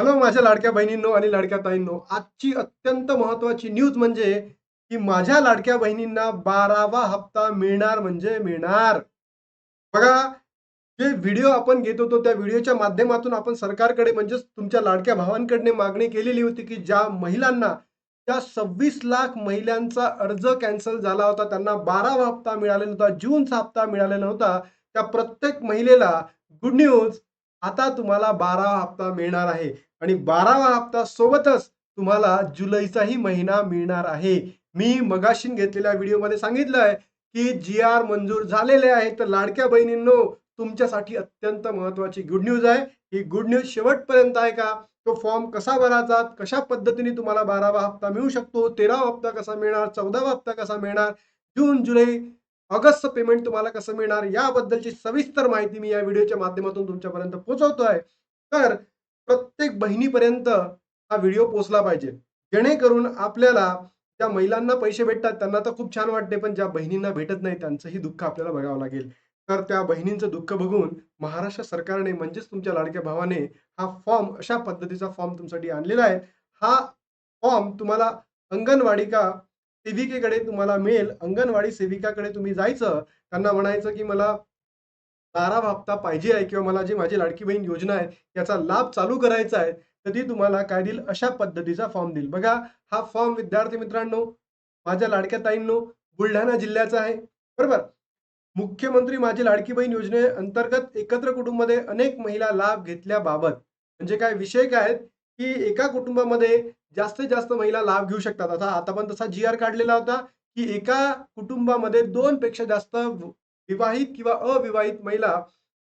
Hello माझ्या लाडक्या बहिणींनो आणि लाडक्या ताईंनो आजची अत्यंत महत्वाची न्यूज म्हणजे की माझ्या लाडक्या बहिणींना बारावा हप्ता मिळणार म्हणजे मिळणार. बघा जे व्हिडिओ आपण घेत होतो त्या व्हिडिओच्या माध्यमातून आपण सरकारकडे म्हणजेच तुमच्या लाडक्या भावांकडने मागणी केलेली होती की ज्या महिलांना त्या सव्वीस लाख महिलांचा अर्ज कॅन्सल झाला होता त्यांना बारावा हप्ता मिळालेला होता जूनचा हप्ता मिळालेला नव्हता त्या प्रत्येक महिलेला गुड न्यूज आता तुम्हाला बारावा हप्ता मिळणार आहे. आणि बारावा हप्ता सोबतच तुम्हाला जुलैचाही महिना मिळणार आहे. मी मगाशीन घेतलेल्या व्हिडिओमध्ये सांगितलं आहे की जी आर मंजूर झालेले आहे तर लाडक्या बहिणींनो तुमच्यासाठी अत्यंत महत्वाची गुड न्यूज आहे. ही गुड न्यूज शेवटपर्यंत आहे का? तो फॉर्म कसा भरायचा? कशा पद्धतीने तुम्हाला बारावा हप्ता मिळू शकतो? तेरावा हप्ता कसा मिळणार? चौदावा हप्ता कसा मिळणार? जून जुलै ऑगस्टचं पेमेंट तुम्हाला कसं मिळणार याबद्दलची सविस्तर माहिती मी या व्हिडिओच्या माध्यमातून तुमच्यापर्यंत पोहोचवतोय. तर प्रत्येक बहिणीपर्यंत हा व्हिडिओ पोहोचला पाहिजे. जेणेकरून आपल्याला ज्या महिलांना पैसे भेटतात त्यांना तर खूप छान वाटते पण ज्या बहिणींना भेटत नाही त्यांचंही दुःख आपल्याला बघावं लागेल. तर त्या बहिणींचं दुःख बघून महाराष्ट्र सरकारने म्हणजेच तुमच्या लाडक्या भावाने हा फॉर्म अशा पद्धतीचा फॉर्म तुमच्यासाठी आणलेला आहे. हा फॉर्म तुम्हाला अंगणवाडी का सेविकेकडे तुम्हाला मिळेल अंगणवाडी सेविकाकडे तुम्ही जायचं त्यांना म्हणायचं की मला बारावा हप्ता पाहिजे आहे किंवा मला जी माझी लाडकी बहीण योजना आहे याचा लाभ चालू करायचा आहे तर ती तुम्हाला काय देईल? अशा पद्धतीचा फॉर्म देईल. बघा हा फॉर्म विद्यार्थी मित्रांनो माझ्या लाडक्या ताईंनो बुलढाणा जिल्ह्याचा आहे. बरोबर? मुख्यमंत्री माझी लाडकी बहीण योजने अंतर्गत एकत्र कुटुंबामध्ये अनेक महिला लाभ घेतल्याबाबत. म्हणजे काय विषय काय आहेत? की एका कुटुंबामध्ये जास्तीत जास्त महिला लाभ घेऊ शकतात. आता आता पण तसा जी आर काढलेला होता की एका कुटुंबामध्ये दोन पेक्षा जास्त विवाहित किंवा अविवाहित महिला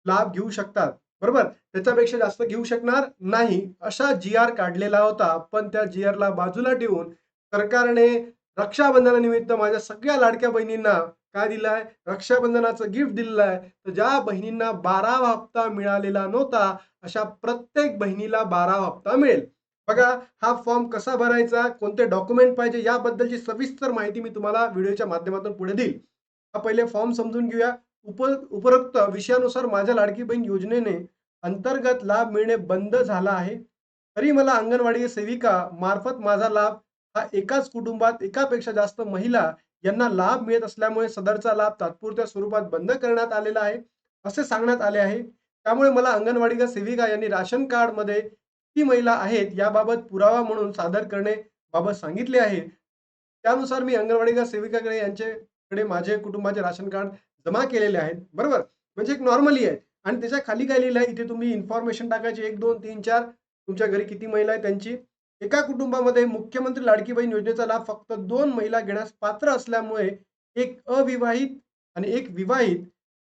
लाभ घेऊ शकतात. बरोबर? त्याच्यापेक्षा जास्त घेऊ शकणार नाही अशा जी आर काढलेला होता. पण त्या जी आरला बाजूला ठेवून सरकारने रक्षाबंधनानिमित्त माझ्या सगळ्या लाडक्या बहिणींना काय दिलाय? रक्षाबंधनाचं गिफ्ट दिलेलं आहे तर ज्या बहिणींना बारावा हप्ता मिळालेला नव्हता अशा प्रत्येक बहिणीला बारावा हप्ता मिळेल. बघा हा फॉर्म कसा भरायचा कोणते डॉक्युमेंट पाहिजे याबद्दलची सविस्तर माहिती मी तुम्हाला व्हिडिओच्या माध्यमातून पुढे देईल. हा पहिले फॉर्म समजून घेऊया. उप उपरोक्त विषयानुसार माझ्या लाडकी बहीण योजनेने अंतर्गत लाभ मिळणे बंद झाला आहे. तरी मला अंगणवाडी सेविका मार्फत माझा लाभ हा एकाच कुटुंबात एकापेक्षा जास्त महिला यांना लाभ मिळत असल्यामुळे सदरचा लाभ तात्पुरत्या स्वरूपात बंद करण्यात आलेला आहे असे सांगण्यात आले आहे. त्यामुळे मला अंगणवाडी सेविका यांनी राशन कार्डमध्ये किती महिला आहेत याबाबत पुरावा म्हणून सादर करणे बाबत सांगितले आहे. त्यानुसार मी अंगणवाडी सेविकाकडे यांच्याकडे माझे कुटुंबाचे राशन कार्ड जमा केलेले आहेत. बरोबर? म्हणजे एक नॉर्मली आहे. आणि त्याच्याखाली काय लिहिलं आहे? इथे तुम्ही इन्फॉर्मेशन टाकायची. एक दोन तीन चार. तुमच्या घरी किती महिला आहे त्यांची? एका कुटुंबामध्ये मुख्यमंत्री लाडकी बहीण योजनेचा लाभ फक्त दोन महिला घेण्यास पात्र असल्यामुळे एक अविवाहित आणि एक विवाहित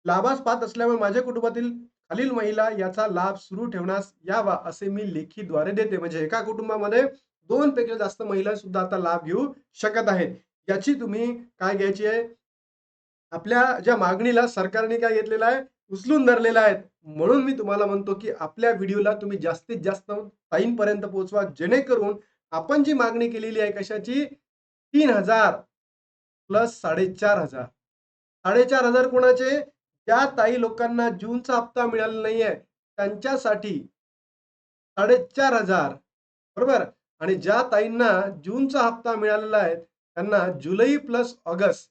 लाभास पात्र असल्यामुळे माझ्या कुटुंबातील खालील महिला याचा लाभ सुरू ठेवण्यास यावा असे मी लेखीद्वारे देते. म्हणजे एका कुटुंबामध्ये दोन पेक्षा जास्त महिला सुद्धा आता लाभ घेऊ शकत आहेत. याची तुम्ही काय घ्यायची आहे? आपल्या ज्या मागणीला सरकारने काय घेतलेलं आहे? उचलून धरलेला आहे. म्हणून मी तुम्हाला म्हणतो की आपल्या व्हिडिओला तुम्ही जास्तीत जास्त ताईंपर्यंत पोहोचवा. जेणेकरून आपण जी मागणी केलेली आहे कशाची? तीन हजार प्लस साडेचार हजार. साडेचार हजार कोणाचे? ज्या ताई लोकांना जूनचा हप्ता मिळाला नाहीये. त्यांच्यासाठी साडेचार हजार. बरोबर? आणि ज्या ताईंना जूनचा हप्ता मिळालेला आहे त्यांना जुलै प्लस ऑगस्ट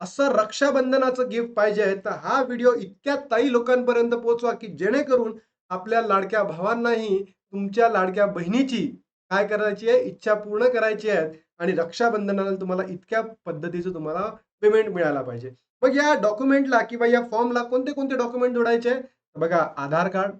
असं रक्षाबंधनाचं गिफ्ट पाहिजे तर हा व्हिडिओ इतक्या ताई लोकांपर्यंत पोहोचवा की जेणेकरून आपल्या लाडक्या भावांनाही तुमच्या लाडक्या बहिणीची काय करायची आहे? इच्छा पूर्ण करायची आहे. आणि रक्षाबंधनाला तुम्हाला इतक्या पद्धतीचं तुम्हाला पेमेंट मिळायला पाहिजे. मग या डॉक्युमेंटला किंवा या फॉर्मला कोणते कोणते डॉक्युमेंट जोडायचे? बघा आधार कार्ड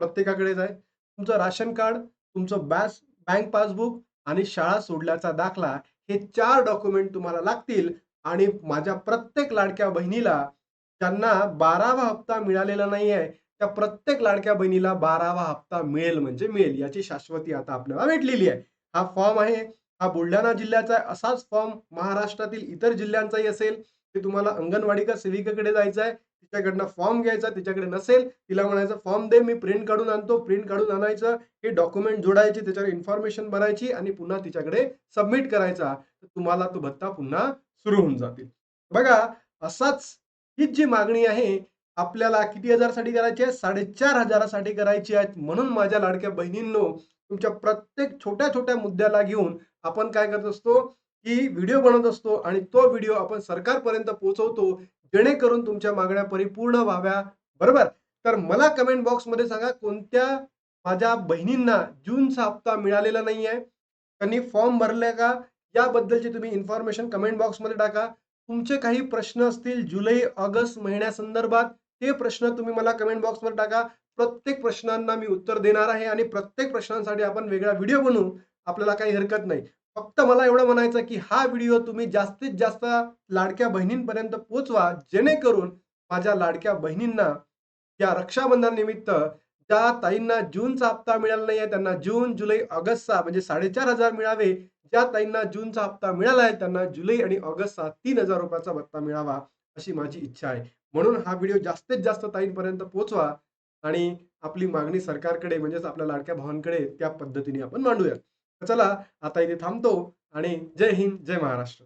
प्रत्येकाकडेच आहे. तुमचं राशन कार्ड तुमचं बॅस बँक पासबुक आणि शाळा सोडल्याचा दाखला हे चार डॉक्युमेंट तुम्हाला लागतील. आणि माझ्या प्रत्येक लाडक्या बहिणीला ज्यांना बारावा हप्ता मिळालेला नाही आहे त्या प्रत्येक लाडक्या बहिणीला बारावा हप्ता मिळेल म्हणजे मिळेल याची शाश्वती आता आपल्याला भेटलेली आहे. हा फॉर्म आहे हा बुलढाणा जिल्ह्याचा असाच फॉर्म महाराष्ट्रातील इतर जिल्ह्यांचाही असेल. तुम्हाला अंगणवाडी का सेविकेकडे जायचं आहे तिच्याकडनं फॉर्म घ्यायचा तिच्याकडे नसेल तिला म्हणायचं फॉर्म दे मी प्रिंट काढून आणतो. प्रिंट काढून आणायचं हे डॉक्युमेंट जोडायचे त्याच्यावर इन्फॉर्मेशन भरायची आणि पुन्हा तिच्याकडे सबमिट करायचा. तर तुम्हाला तो भत्ता पुन्हा सुरू होऊन जातील. बघा असाच हीच जी मागणी आहे आपल्याला किती हजारसाठी करायची आहे? साडेचार हजारासाठी करायची आहेत म्हणून माझ्या लाडक्या बहिणींनो तुमच्या प्रत्येक छोट्या छोट्या मुद्द्याला घेऊन आपण काय करत असतो? की व्हिडिओ बनवत असतो आणि तो व्हिडिओ आपण सरकारपर्यंत पोहोचवतो जेणेकरून तुमच्या मागण्या परिपूर्ण व्हाव्या. बरोबर? तर मला कमेंट बॉक्समध्ये सांगा कोणत्या माझ्या बहिणींना जूनचा हप्ता मिळालेला नाही आहे त्यांनी फॉर्म भरले का? याबद्दलची तुम्ही इन्फॉर्मेशन कमेंट बॉक्समध्ये टाका. तुमचे काही प्रश्न असतील जुलै ऑगस्ट महिन्यासंदर्भात ते प्रश्न तुम्ही मला कमेंट बॉक्समध्ये टाका. प्रत्येक प्रश्नांना मी उत्तर देणार आहे आणि प्रत्येक प्रश्नांसाठी आपण वेगळा व्हिडिओ बनवू. आपल्याला काही हरकत नाही. फक्त मला एवढं म्हणायचं की हा व्हिडिओ तुम्ही जास्तीत जास्त लाडक्या बहिणींपर्यंत पोहोचवा जेणेकरून माझ्या लाडक्या बहिणींना या रक्षाबंधनानिमित्त ज्या ताईंना जूनचा हप्ता मिळाला नाही आहे त्यांना जून जुलै ऑगस्टचा म्हणजे साडेचार हजार मिळावे ज्या ताईंना जूनचा हप्ता मिळाला आहे त्यांना जुलै आणि ऑगस्टचा तीन हजार रुपयाचा भत्ता मिळावा अशी माझी इच्छा आहे. म्हणून हा व्हिडिओ जास्तीत जास्त ताईंपर्यंत पोचवा आणि आपली मागणी सरकारकडे म्हणजेच आपल्या लाडक्या भावांकडे त्या पद्धतीने आपण मांडूया चला आता इथे थांबतो आणि जय हिंद जय महाराष्ट्र.